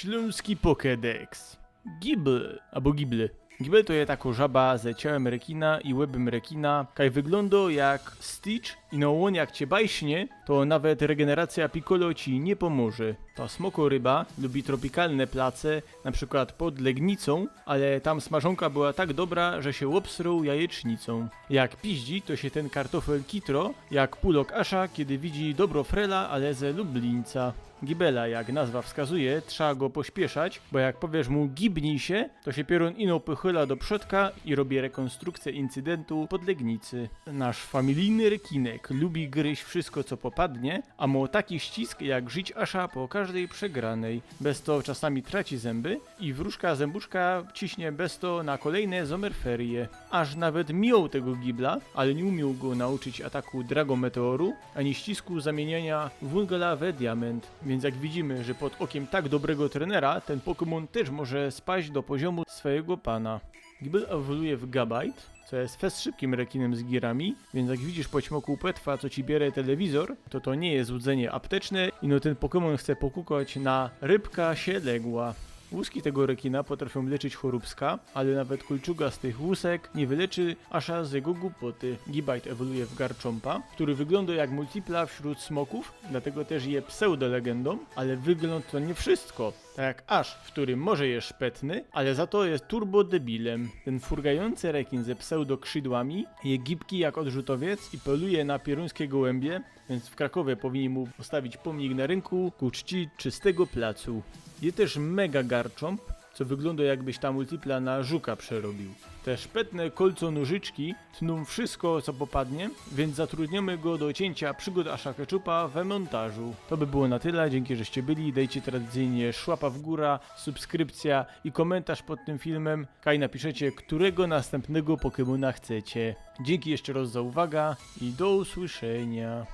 Śląski Pokédex. Gibel, albo Gibel. Gibel to je tako żaba ze ciałem rekina i łebem rekina, kaj wygląda jak Stitch i no on jak cię bajśnie, to nawet regeneracja Piccolo ci nie pomoże. Ta smokoryba lubi tropikalne place, na przykład pod Legnicą, ale tam smażonka była tak dobra, że się obsrął jajecznicą. Jak piździ, to się ten kartofel kitro, jak pulok Asza, kiedy widzi dobro frela, ale ze Lublińca. Gibela, jak nazwa wskazuje, trzeba go pośpieszać, bo jak powiesz mu gibnij się, to się pierun ino pychyla do przodka i robi rekonstrukcję incydentu pod Legnicy. Nasz familijny rekinek lubi gryźć wszystko co popadnie, a ma taki ścisk jak żyć asza po każdej przegranej. Bez to czasami traci zęby i wróżka zębuszka ciśnie bez to na kolejne zomerferie. Aż nawet miał tego gibla, ale nie umiał go nauczyć ataku Dragometeoru, ani ścisku zamieniania Wungala we diament. Więc jak widzimy, że pod okiem tak dobrego trenera, ten Pokémon też może spaść do poziomu swojego pana. Gibel ewoluuje w Gabite, co jest fest szybkim rekinem z girami, więc jak widzisz po ćmoku płetwa, co ci bierze telewizor, to to nie jest łudzenie apteczne i no ten Pokémon chce pokukać na rybka się legła. Łuski tego rekina potrafią leczyć choróbska, ale nawet kulczuga z tych łusek nie wyleczy asza z jego głupoty. Gibite ewoluuje w Garchompa, który wygląda jak multipla wśród smoków, dlatego też je pseudo-legendą, ale wygląd to nie wszystko. Tak jak aż, w którym może jest szpetny, ale za to jest turbo debilem. Ten furgający rekin ze pseudo-krzydłami je gibki jak odrzutowiec i poluje na pieruńskie gołębie, więc w Krakowie powinni mu postawić pomnik na rynku ku czci czystego placu. Jest też mega garchomp, co wygląda jakbyś ta multipla na żuka przerobił. Te szpetne kolco nożyczki tną wszystko co popadnie, więc zatrudnimy go do cięcia przygód Asha Ketchupa we montażu. To by było na tyle, dzięki żeście byli, dajcie tradycyjnie szłapa w góra, subskrypcja i komentarz pod tym filmem, kaj napiszecie którego następnego Pokemona chcecie. Dzięki jeszcze raz za uwagę i do usłyszenia.